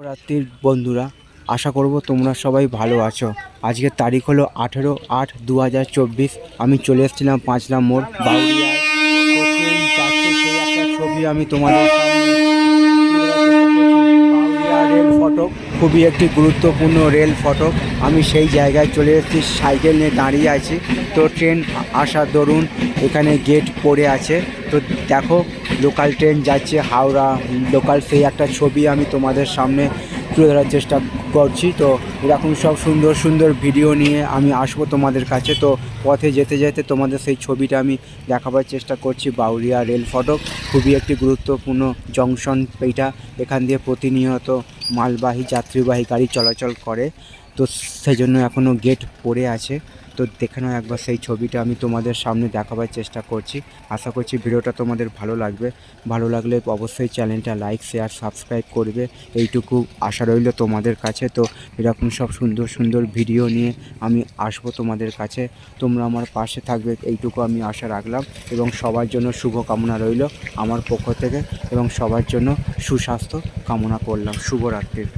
রাত্রির বন্ধুরা, আশা করব তোমরা সবাই ভালো আছো। আজকের তারিখ হলো আঠেরো আট দু হাজার চব্বিশ। আমি চলে এসেছিলাম পাঁচলাম মোড় বাউরিয়ায় সেই একটা ছবি আমি তোমাদের রেল ফটক, খুবই একটি গুরুত্বপূর্ণ রেল ফটক। আমি সেই জায়গায় চলে এসেছি, সাইকেল নিয়ে দাঁড়িয়ে আছি। তো ট্রেন আসার দরুন এখানে গেট পড়ে আছে। তো দেখো লোকাল ট্রেন যাচ্ছে হাওড়া, লোকাল সেই একটা ছবি আমি তোমাদের সামনে তুলে ধরার চেষ্টা করছি। তো এরকম সব সুন্দর সুন্দর ভিডিও নিয়ে আমি আসব তোমাদের কাছে। তো পথে যেতে যেতে তোমাদের সেই ছবিটা আমি দেখাবার চেষ্টা করছি বাউরিয়া রেল ফটক। খুবই একটি গুরুত্বপূর্ণ জংশন। এইটা এখান দিয়ে প্রতিনিয়ত মালবাহী, যাত্রীবাহী গাড়ি চলাচল করে। তো সেই জন্য এখনও গেট পড়ে আছে। তো দেখে নাও একবার সেই ছবিটা আমি তোমাদের সামনে দেখাবার চেষ্টা করছি। আশা করছি ভিডিওটা তোমাদের ভালো লাগবে। ভালো লাগলে অবশ্যই চ্যানেলটা লাইক শেয়ার সাবস্ক্রাইব করবে। এইটুকু আশা রইল তোমাদের কাছে। তো এরকম সব সুন্দর সুন্দর ভিডিও নিয়ে আমি আসব তোমাদের কাছে। তোমরা আমার পাশে থাকবে, এইটুকু আমি আশা রাখলাম। এবং সবার জন্য শুভ কামনা রইল আমার পক্ষ থেকে। এবং সবার জন্য সুস্বাস্থ্য কামনা করলাম। শুভরাত্রির